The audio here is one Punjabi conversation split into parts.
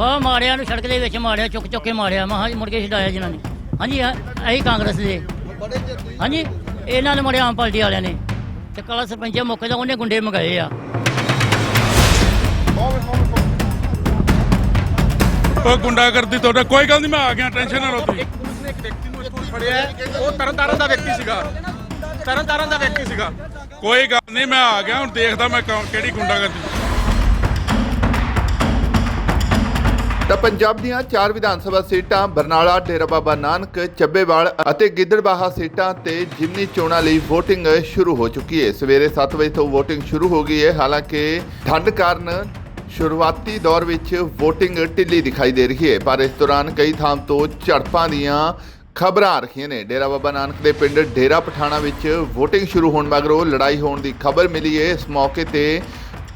ਵਾਹ ਮਾਰਿਆ ਨੂੰ ਸੜਕ ਦੇ ਵਿੱਚ ਮਾਰਿਆ ਚੁੱਕ ਚੁੱਕ ਕੇ ਮਾਰਿਆ। ਮੈਂ ਹਾਂਜੀ ਮੁੜ ਕੇ ਛਡਾਇਆ ਜਿਨ੍ਹਾਂ ਨੇ। ਹਾਂਜੀ ਐਹੀ ਕਾਂਗਰਸ ਦੇ। ਹਾਂਜੀ ਇਹਨਾਂ ਨੇ ਮਾਰਿਆ ਆਮ ਪਾਰਟੀ ਵਾਲਿਆਂ ਨੇ। ਤੇ ਕਲਾ ਸਰਪੰਚ ਮੌਕੇ ਦਾ ਉਹਨੇ ਗੁੰਡੇ ਮੰਗਾਏ ਆ। ਉਹ ਗੁੰਡਾਗਰਦੀ ਤੁਹਾਡਾ ਕੋਈ ਗੱਲ ਨਹੀਂ ਮੈਂ ਆ ਗਿਆ ਟੈਨਸ਼ਨ ਨਾ ਲਓ ਤੁਸੀਂ। ਪੁਲਿਸ ਨੇ ਇੱਕ ਵਿਅਕਤੀ ਨੂੰ ਇੱਥੋਂ ਫੜਿਆ ਹੈ। ਉਹ ਤਰਨਤਾਰਨ ਦਾ ਵਿਅਕਤੀ ਸੀਗਾ। ਤਰਨਤਾਰਨ ਦਾ ਵਿਅਕਤੀ ਸੀਗਾ। ਕੋਈ ਗੱਲ ਨਹੀਂ ਮੈਂ ਆ ਗਿਆ ਹੁਣ ਦੇਖਦਾ ਮੈਂ ਕਿਹੜੀ ਗੁੰਡਾਗਰਦੀ। ਤਾਂ ਪੰਜਾਬ ਦੀਆਂ ਚਾਰ ਵਿਧਾਨ ਸਭਾ ਸੀਟਾਂ, ਬਰਨਾਲਾ, ਡੇਰਾ ਬਾਬਾ ਨਾਨਕ, ਚੱਬੇਵਾਲ ਅਤੇ ਗਿੱਦੜਬਾਹਾ ਸੀਟਾਂ ਤੇ ਜਿਮਨੀ ਚੋਣਾਂ ਲਈ VOTING ਸ਼ੁਰੂ ਹੋ ਚੁੱਕੀ ਹੈ। ਸਵੇਰੇ 7 ਵਜੇ ਤੋਂ VOTING ਸ਼ੁਰੂ ਹੋ ਗਈ ਹੈ। ਹਾਲਾਂਕਿ ਠੰਡ ਕਾਰਨ ਸ਼ੁਰੂਆਤੀ ਦੌਰ ਵਿੱਚ VOTING ਢਿੱਲੀ ਦਿਖਾਈ ਦੇ ਰਹੀ ਹੈ, ਪਰ ਇਸ ਦੌਰਾਨ ਕਈ ਥਾਂ ਤੋਂ ਝੜਪਾਂ ਦੀਆਂ ਖਬਰਾਂ ਆ ਰਹੀਆਂ ਨੇ। ਡੇਰਾ ਬਾਬਾ ਨਾਨਕ ਦੇ ਪਿੰਡ ਡੇਰਾ ਪਠਾਣਾ ਵਿੱਚ VOTING ਸ਼ੁਰੂ ਹੋਣ ਮਗਰੋਂ ਲੜਾਈ ਹੋਣ ਦੀ ਖਬਰ ਮਿਲੀ ਹੈ। ਇਸ ਮੌਕੇ ਤੇ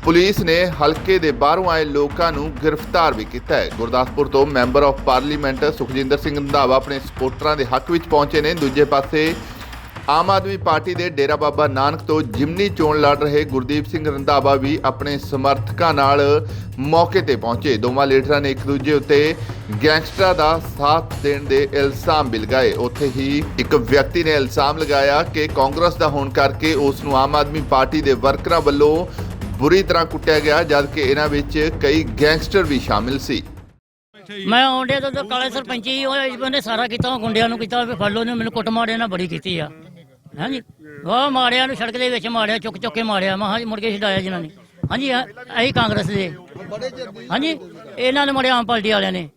ਪੁਲਿਸ ਨੇ ਹਲਕੇ ਦੇ ਬਾਹਰੋਂ ਆਏ ਲੋਕਾਂ ਨੂੰ ਗ੍ਰਿਫਤਾਰ ਵੀ ਕੀਤਾ ਹੈ। ਗੁਰਦਾਸਪੁਰ ਤੋਂ member of parliament Sukhjinder Singh Randhawa ਆਪਣੇ ਸਪੋਰਟਰਾਂ ਦੇ ਹੱਕ ਵਿੱਚ ਪਹੁੰਚੇ ਨੇ। ਦੂਜੇ ਪਾਸੇ ਆਮ ਆਦਮੀ ਪਾਰਟੀ ਦੇ ਡੇਰਾ ਬਾਬਾ ਨਾਨਕ ਤੋਂ ਜਿਮਨੀ ਚੋਣ ਲੜ ਰਹੇ ਗੁਰਦੀਪ ਸਿੰਘ ਰੰਧਾਵਾ ਵੀ ਆਪਣੇ ਸਮਰਥਕਾਂ ਨਾਲ ਮੌਕੇ ਤੇ ਪਹੁੰਚੇ। ਦੋਵਾਂ ਲੀਡਰਾਂ ਨੇ ਇੱਕ ਦੂਜੇ ਉੱਤੇ ਗੈਂਗਸਟਰਾਂ ਦਾ ਸਾਥ ਦੇਣ ਦੇ ਇਲਜ਼ਾਮ ਵੀ ਲਗਾਏ। ਉੱਥੇ ਹੀ ਇੱਕ ਵਿਅਕਤੀ ਨੇ ਇਲਜ਼ਾਮ ਲਗਾਇਆ ਕਿ ਕਾਂਗਰਸ ਦਾ ਹੋਣ ਕਰਕੇ ਉਸ ਨੂੰ ਆਮ ਆਦਮੀ ਪਾਰਟੀ ਦੇ ਵਰਕਰਾਂ ਵੱਲੋਂ ਬੁਰੀ ਤਰ੍ਹਾਂ ਕੁੱਟਿਆ ਗਿਆ, ਜਦਕਿ ਇਹਨਾਂ ਵਿੱਚ ਕਈ ਗੈਂਗਸਟਰ ਵੀ ਸ਼ਾਮਿਲ ਸੀ। ਮੈਂ ਆਉਂਦੇ ਤੋਂ ਕਾਲੇ ਸਰਪੰਚੀ ਉਹ ਬੰਦੇ ਸਾਰਾ ਕੀਤਾ, ਉਹ ਗੁੰਡਿਆਂ ਨੂੰ ਕੀਤਾ, ਵੀ ਫੜ ਲਓ ਨੇ ਮੈਨੂੰ ਕੁੱਟ ਮਾਰਿਆ, ਨਾ ਬੜੀ ਕੀਤੀ ਆ। ਹਾਂਜੀ? ਵਾਹ ਮਾਰਿਆ ਨੂੰ ਸੜਕ ਦੇ ਵਿੱਚ ਮਾਰਿਆ, ਚੁੱਕ ਚੁੱਕ ਕੇ ਮਾਰਿਆ, ਮੈਂ ਹਾਂਜੀ ਮੁੜ ਕੇ ਛਡਾਇਆ ਜਿਨ੍ਹਾਂ ਨੇ। ਹਾਂਜੀ ਐਹੀ ਕਾਂਗਰਸ ਦੇ। ਹਾਂਜੀ? ਇਹਨਾਂ ਨੇ ਮਾਰਿਆ ਆਮ ਪਾਰਟੀ ਵਾਲਿਆਂ ਨੇ।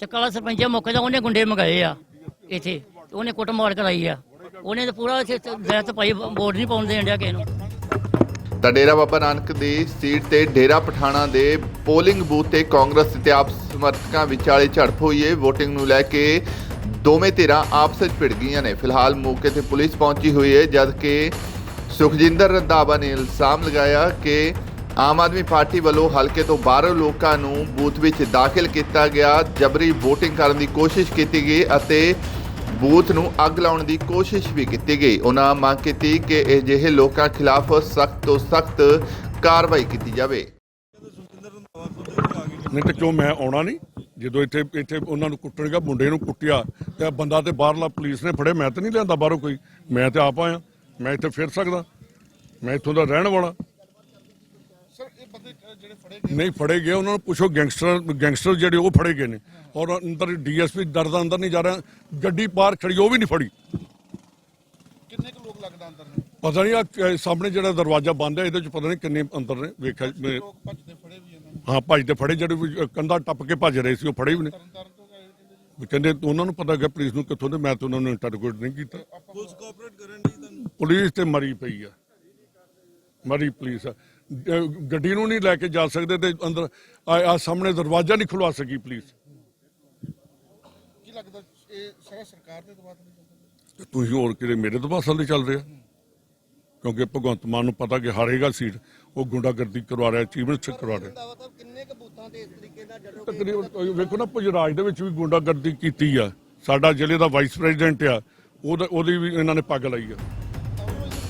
ਤੇ ਕਾਲਾ ਸਰਪੰਚ ਮੌਕੇ ਦਾ ਉਹਨੇ ਗੁੰਡੇ ਮੰਗਾਏ ਆ, ਇੱਥੇ। ਉਹਨੇ ਕੁੱਟ ਮਾਰ ਕਰਾਈ ਆ। ਉਹਨੇ ਤਾਂ ਪੂਰਾ ਵੈਤ ਪਾਈ, ਵੋਟ ਨਹੀਂ ਪਾਉਣ ਦੇਣ ਡਿਆ ਕਿਸੇ ਨੂੰ। ਤਾਂ ਡੇਰਾ ਬਾਬਾ ਨਾਨਕ ਦੀ ਸੀਟ ਤੇ ਡੇਰਾ ਪਠਾਣਾ ਦੇ ਪੋਲਿੰਗ ਬੂਥ ਤੇ ਕਾਂਗਰਸ ਤੇ ਆਪ ਸਮਰਥਕਾਂ ਵਿਚਾਲੇ ਝੜਪ ਹੋਈ ਹੈ VOTING ਨੂੰ ਲੈ ਕੇ ਦੋਵੇਂ ਧਿਰਾਂ ਆਪਸ ਵਿੱਚ ਭਿੜ ਗਈਆਂ ਨੇ। ਫਿਲਹਾਲ ਮੌਕੇ ਤੇ ਪੁਲਿਸ ਪਹੁੰਚੀ ਹੋਈ ਹੈ ਜਦਕਿ ਸੁਖਜਿੰਦਰ ਰੰਧਾਵਾ ਨੇ ਇਲਜ਼ਾਮ ਲਗਾਇਆ ਕਿ ਆਮ ਆਦਮੀ ਪਾਰਟੀ ਵੱਲੋਂ ਹਲਕੇ ਤੋਂ ਬਾਹਰੋਂ ਲੋਕਾਂ ਨੂੰ ਬੂਥ ਵਿੱਚ ਦਾਖਲ ਕੀਤਾ ਗਿਆ। ਜਬਰੀ VOTING ਕਰਨ ਦੀ ਕੋਸ਼ਿਸ਼ ਕੀਤੀ ਗਈ ਅਤੇ ਬੂਥ ਨੂੰ ਅੱਗ ਲਾਉਣ ਦੀ ਕੋਸ਼ਿਸ਼ ਵੀ ਕੀਤੀ ਗਈ। ਉਹਨਾਂ ਮੰਗ ਕੀਤੀ ਕਿ ਅਜਿਹੇ ਲੋਕਾਂ ਖਿਲਾਫ ਸਖਤ ਤੋਂ ਸਖਤ ਕਾਰਵਾਈ ਕੀਤੀ ਜਾਵੇ। ਨਹੀਂ ਕਿਉਂ ਮੈਂ ਆਉਣਾ ਨਹੀਂ? ਜਦੋਂ ਇੱਥੇ ਇੱਥੇ ਉਹਨਾਂ ਨੂੰ ਕੁੱਟਣਗਾ ਮੁੰਡੇ ਨੂੰ ਕੁੱਟਿਆ, ਤੇ ਬੰਦਾ ਤੇ ਬਾਹਰਲਾ ਪੁਲਿਸ ਨੇ ਫੜੇ ਮੈਂ ਤਾਂ ਨਹੀਂ ਲਿਆਂਦਾ ਬਾਹਰੋਂ ਕੋਈ। ਮੈਂ ਤੇ ਆਪ ਆਇਆ, ਮੈਂ ਇੱਥੇ ਫਿਰ ਸਕਦਾ। ਮੈਂ ਇੱਥੋਂ ਦਾ ਰਹਿਣ ਵਾਲਾ। ਨਹੀਂ ਫੜੇ ਗਏ ਉਹਨਾਂ ਨੂੰ ਪੁੱਛੋ ਗੈਂਗਸਟਰ ਗੈਂਗਸਟਰ ਜਿਹੜੇ ਉਹ ਫੜੇ ਗਏ ਨੇ। ਔਰ ਅੰਦਰ ਡੀਐਸਪੀ ਡਰਦਾ ਅੰਦਰ ਨਹੀਂ ਜਾ ਰਿਹਾ ਗੱਡੀ ਪਾਰ ਖੜੀ ਉਹ ਵੀ ਨਹੀਂ ਫੜੀ। ਕਿੰਨੇ ਕੁ ਲੋਕ ਲੱਗਦਾ ਅੰਦਰ ਨੇ? ਪਤਾ ਨਹੀਂ ਆ ਸਾਹਮਣੇ ਜਿਹੜਾ ਦਰਵਾਜ਼ਾ ਬੰਦ ਹੈ ਇਹਦੇ ਚ ਪਤਾ ਨਹੀਂ ਕਿੰਨੇ ਅੰਦਰ ਨੇ ਵੇਖਿਆ ਮੈਂ- ਲੋਕ ਭੱਜਦੇ ਫੜੇ ਵੀ ਇਹਨਾਂ ਨੂੰ। ਹਾਂ ਭੱਜਦੇ ਫੜੇ ਜਿਹੜੇ ਕੰਧਾ ਟੱਪ ਕੇ ਭੱਜ ਰਹੇ ਸੀ ਉਹ ਫੜੇ ਵੀ ਨੇ। ਤਰਨਤਾਰਨ ਤੋਂ ਗਏ ਕਹਿੰਦੇ ਉਹਨਾਂ ਨੂੰ ਪਤਾ ਕਿ ਪੁਲਿਸ ਨੂੰ ਕਿੱਥੋਂ ਦੇ ਮੈਂ ਤਾਂ ਉਹਨਾਂ ਨੂੰ ਇੰਟਰੋਗੇਟ ਨਹੀਂ ਕੀਤਾ। ਪੁਲਿਸ ਕੋਆਪਰੇਟ ਕਰਨ ਦੀ ਤੁਹਾਨੂੰ? ਪੁਲਿਸ ਤੇ ਮਰੀ ਪਈ ਆ। ਮਰੀ ਪੁਲਿਸ ਆ। ਗੱਡੀ ਨੂੰ ਨਹੀਂ ਲੈ ਕੇ ਜਾ ਸਕਦੇ ਤੇ ਅੰਦਰ ਆ ਸਾਹਮਣੇ ਦਰਵਾਜ਼ਾ ਨਹੀਂ ਖੁਲਵਾ ਸਕੀ ਪੁਲਿਸ ਕੀ ਲੱਗਦਾ ਇਹ ਸਾਰਾ ਸਰਕਾਰ ਦੇ ਦਬਾਅ ਤੇ ਨਹੀਂ ਚੱਲਦਾ ਤੇ ਤੁਸੀਂ ਹੋਰ ਕਿਤੇ ਮੇਰੇ ਤੋਂ ਪਾਸਲ ਦੇ ਚੱਲ ਰਿਹਾ? ਕਿਉਂਕਿ ਭਗਵੰਤ ਮਾਨ ਨੂੰ ਪਤਾ ਕਿ ਹਾਰੇਗਾ ਸੀਟ ਉਹ ਗੁੰਡਾਗਰਦੀ ਕਰਵਾ ਰਿਹਾ ਚੀਫ ਮਿਨਿਸਟਰ ਕਰਵਾ ਰਿਹਾ। ਕਿੰਨੇ ਕੁ ਬੂਥਾਂ ਤੇ ਇਸ ਤਰੀਕੇ ਦਾ ਜਦੋਂ ਤਕਰੀਬਨ ਵੇਖੋ ਨਾ ਪੁਜਰਾਜ ਦੇ ਵਿੱਚ ਵੀ ਗੁੰਡਾਗਰਦੀ ਕੀਤੀ ਆ। ਸਾਡਾ ਜ਼ਿਲ੍ਹੇ ਦਾ ਵਾਈਸ ਪ੍ਰੈਜ਼ੀਡੈਂਟ ਆ। ਉਹਦੀ ਵੀ ਇਹਨਾਂ ਨੇ ਪੱਗ ਲਾਈ ਆ।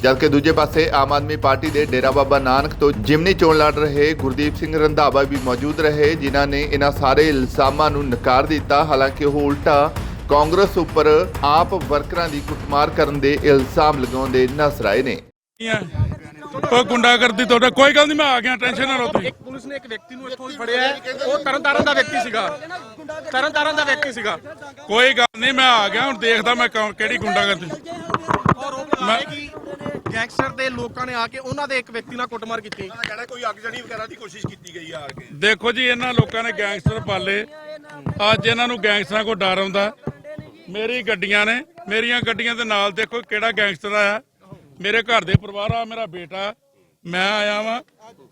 ਜਦਕਿ ਦੂਜੇ ਪਾਸੇ ਆਮ ਆਦਮੀ ਪਾਰਟੀ ਦੇ ਡੇਰਾ ਬਾਬਾ ਨਾਨਕ ਤੋਂ ਜਿਮਨੀ ਚੋਣ ਲੜ ਰਹੇ ਗੁਰਦੀਪ ਸਿੰਘ ਰੰਧਾਵਾ ਵੀ ਮੌਜੂਦ ਰਹੇ ਜਿਨ੍ਹਾਂ ਨੇ ਇਹਨਾਂ ਸਾਰੇ ਇਲਜ਼ਾਮਾਂ ਨੂੰ ਨਕਾਰ ਦਿੱਤਾ। ਹਾਲਾਂਕਿ ਉਹ ਉਲਟਾ ਕਾਂਗਰਸ ਉੱਪਰ ਆਪ ਵਰਕਰਾਂ ਦੀ ਕੁੱਟਮਾਰ ਕਰਨ ਦੇ ਇਲਜ਼ਾਮ ਲਗਾਉਂਦੇ ਨਜ਼ਰ ਆਏ ਨੇ। ਉਹ ਗੁੰਡਾਗਰਦੀ ਤੁਹਾਡਾ ਕੋਈ ਗੱਲ ਨਹੀਂ ਮੈਂ ਆ ਗਿਆ ਟੈਨਸ਼ਨ ਨਾ ਲਓ ਤੁਸੀਂ। ਇੱਕ ਪੁਲਿਸ ਨੇ ਇੱਕ ਵਿਅਕਤੀ ਨੂੰ ਇੱਥੋਂ ਫੜਿਆ ਹੈ। ਉਹ ਤਰਨਤਾਰਨ ਦਾ ਵਿਅਕਤੀ ਸੀਗਾ। ਤਰਨਤਾਰਨ ਦਾ ਵਿਅਕਤੀ ਸੀਗਾ। ਕੋਈ ਗੱਲ ਨਹੀਂ ਮੈਂ ਆ ਗਿਆ ਹੁਣ ਦੇਖਦਾ ਮੈਂ ਕੌਣ- ਕਿਹੜੀ ਗੁੰਡਾਗਰਦੀ। ਔਰ ਉਹ ਮੈਂ ਕਿ ਗੈਂਗਸਟਰ ਦੇ ਲੋਕਾਂ ਨੇ ਆ ਕੇ ਉਹਨਾਂ ਦੇ ਇੱਕ ਵਿਅਕਤੀ ਨਾਲ ਕੁੱਟਮਾਰ ਕੀਤੀ। ਕਹਿਣਾ ਕੋਈ ਅੱਗਜਣੀ ਵਗੈਰਾ ਦੀ ਕੋਸ਼ਿਸ਼ ਕੀਤੀ ਗਈ ਆ ਕੇ। ਦੇਖੋ ਜੀ ਇਹਨਾਂ ਲੋਕਾਂ ਨੇ ਗੈਂਗਸਟਰ ਪਾਲੇ। ਅੱਜ ਇਹਨਾਂ ਨੂੰ ਗੈਂਗਸਟਰਾਂ ਕੋ ਡਰ ਆਉਂਦਾ। ਮੇਰੀ ਗੱਡੀਆਂ ਨੇ ਮੇਰੀਆਂ ਗੱਡੀਆਂ ਦੇ ਨਾਲ ਦੇਖੋ ਕਿਹੜਾ ਗੈਂਗਸਟਰ ਆਇਆ। ਮੇਰੇ ਘਰ ਦੇ ਪਰਿਵਾਰ ਆ ਮੇਰਾ ਬੇਟਾ ਮੈਂ ਆਇਆ ਵਾਂ।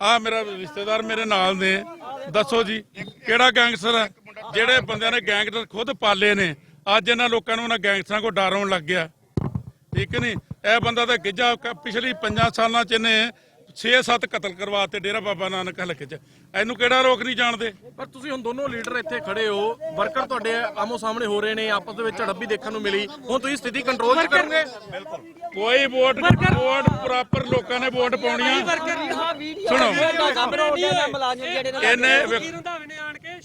ਆ ਮੇਰਾ ਰਿਸ਼ਤੇਦਾਰ ਮੇਰੇ ਨਾਲ ਨੇ। ਦੱਸੋ ਜੀ ਕਿਹੜਾ ਗੈਂਗਸਟਰ ਹੈ ਜਿਹੜੇ ਬੰਦਿਆਂ ਨੇ ਗੈਂਗਸਟਰ ਖੁਦ ਪਾਲੇ ਨੇ। ਅੱਜ ਇਹਨਾਂ ਲੋਕਾਂ ਨੂੰ ਉਹਨਾਂ ਗੈਂਗਸਟਰਾਂ ਕੋ ਡਰ ਆਉਣ ਲੱਗ ਗਿਆ। ਠੀਕ ਨਹੀਂ? ਇਹ ਬੰਦਾ ਤਾਂ ਗਿੱਜਾ ਪਿਛਲੀ 5 ਸਾਲਾਂ ਚ ਇਹਨੇ 6-7 ਕਤਲ ਕਰਵਾਤੇ ਡੇਰਾ ਬਾਬਾ ਨਾਨਕ ਹਲਕੇ ਚ। ਇਹਨੂੰ ਕਿਹੜਾ ਲੋਕ ਨਹੀਂ ਜਾਣਦੇ? ਪਰ ਤੁਸੀਂ ਹੁਣ ਦੋਨੋਂ ਲੀਡਰ ਇੱਥੇ ਖੜੇ ਹੋ ਵਰਕਰ ਤੁਹਾਡੇ ਆਮੋ ਸਾਹਮਣੇ ਹੋ ਰਹੇ ਨੇ ਆਪਸ ਦੇ ਵਿੱਚ ਝੜਪ ਵੀ ਦੇਖਣ ਨੂੰ ਮਿਲੀ। ਹੁਣ ਤੁਸੀਂ ਸਥਿਤੀ ਕੰਟਰੋਲ 'ਚ ਕਰੋਗੇ? ਕੋਈ ਵੋਟ ਵੋਟ ਪ੍ਰੋਪਰ ਲੋਕਾਂ ਨੇ ਵੋਟ ਪਾਉਣੀ ਆ। ਸੁਣੋ। ਇਹਨੇ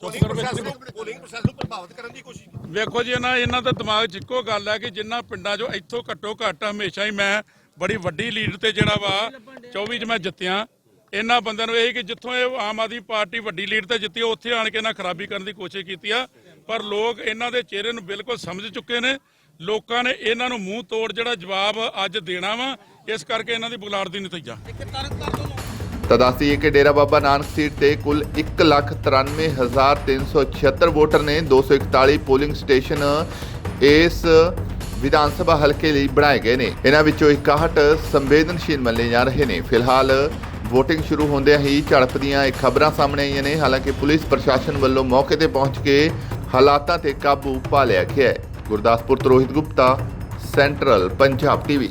ਪੋਲਿੰਗ ਪ੍ਰੋਸੈਸ ਨੂੰ ਪ੍ਰਭਾਵਿਤ ਕਰਨ ਦੀ ਕੋਸ਼ਿਸ਼ ਕੀਤੀ। ਵੇਖੋ ਜੀ ਇਹਨਾਂ ਇਹਨਾਂ ਦੇ ਦਿਮਾਗ 'ਚ ਇੱਕੋ ਗੱਲ ਹੈ ਕਿ ਜਿੰਨਾ ਪਿੰਡਾਂ 'ਚੋਂ ਇੱਥੋਂ ਘੱਟੋ ਘੱਟ ਹਮੇਸ਼ਾ ਹੀ ਮੈਂ ਬੜੀ ਵੱਡੀ ਲੀਡ ਤੇ ਜਿਹੜਾ ਵਾ 24 'ਚ ਮੈਂ ਜਿੱਤਿਆ। ਇਹਨਾਂ ਬੰਦਿਆਂ ਨੂੰ ਇਹ ਕਿ ਜਿੱਥੋਂ ਇਹ ਆਮ ਆਦਮੀ ਪਾਰਟੀ ਵੱਡੀ ਲੀਡ ਤੇ ਜਿੱਤੀ ਉੱਥੇ ਆਣ ਕੇ ਇਹਨਾਂ ਖਰਾਬੀ ਕਰਨ ਦੀ ਕੋਸ਼ਿਸ਼ ਕੀਤੀ ਆ। ਪਰ ਲੋਕ ਇਹਨਾਂ ਦੇ ਚਿਹਰੇ ਨੂੰ ਬਿਲਕੁਲ ਸਮਝ ਚੁੱਕੇ ਨੇ। ਲੋਕਾਂ ਨੇ ਇਹਨਾਂ ਨੂੰ ਮੂੰਹ ਤੋੜ ਜਿਹੜਾ ਜਵਾਬ ਅੱਜ ਦੇਣਾ ਵਾ ਇਸ ਕਰਕੇ ਇਹਨਾਂ ਦੀ ਬੁਲਾੜ ਦੀ ਨਤੀਜਾ। ਤਾਂ ਦੱਸਦੀਏ ਕਿ ਡੇਰਾ ਬਾਬਾ ਨਾਨਕ ਸੀਟ ਤੇ ਕੁੱਲ 193376 ਵੋਟਰ ਨੇ 241 ਪੋਲਿੰਗ ਸਟੇਸ਼ਨ ਇਸ ਵਿਧਾਨ ਸਭਾ ਹਲਕੇ ਲਈ ਬਣਾਏ ਗਏ ਨੇ। ਇਹਨਾਂ ਵਿੱਚੋਂ 61 ਸੰਵੇਦਨਸ਼ੀਲ ਮੰਨੇ ਜਾ ਰਹੇ ਨੇ। ਫਿਲਹਾਲ ਵੋਟਿੰਗ ਸ਼ੁਰੂ ਹੁੰਦਿਆਂ ਹੀ ਝੜਪ ਦੀਆਂ ਇਹ ਖਬਰਾਂ ਸਾਹਮਣੇ ਆਈਆਂ ਨੇ। ਹਾਲਾਂਕਿ ਪੁਲਿਸ ਪ੍ਰਸ਼ਾਸਨ ਵੱਲੋਂ ਮੌਕੇ ਤੇ ਪਹੁੰਚ ਕੇ ਹਾਲਾਤਾਂ ਤੇ ਕਾਬੂ ਪਾ ਲਿਆ ਗਿਆ ਹੈ। ਗੁਰਦਾਸਪੁਰ ਤੋਂ ਰੋਹਿਤ ਗੁਪਤਾ, ਸੈਂਟਰਲ ਪੰਜਾਬ ਟੀਵੀ।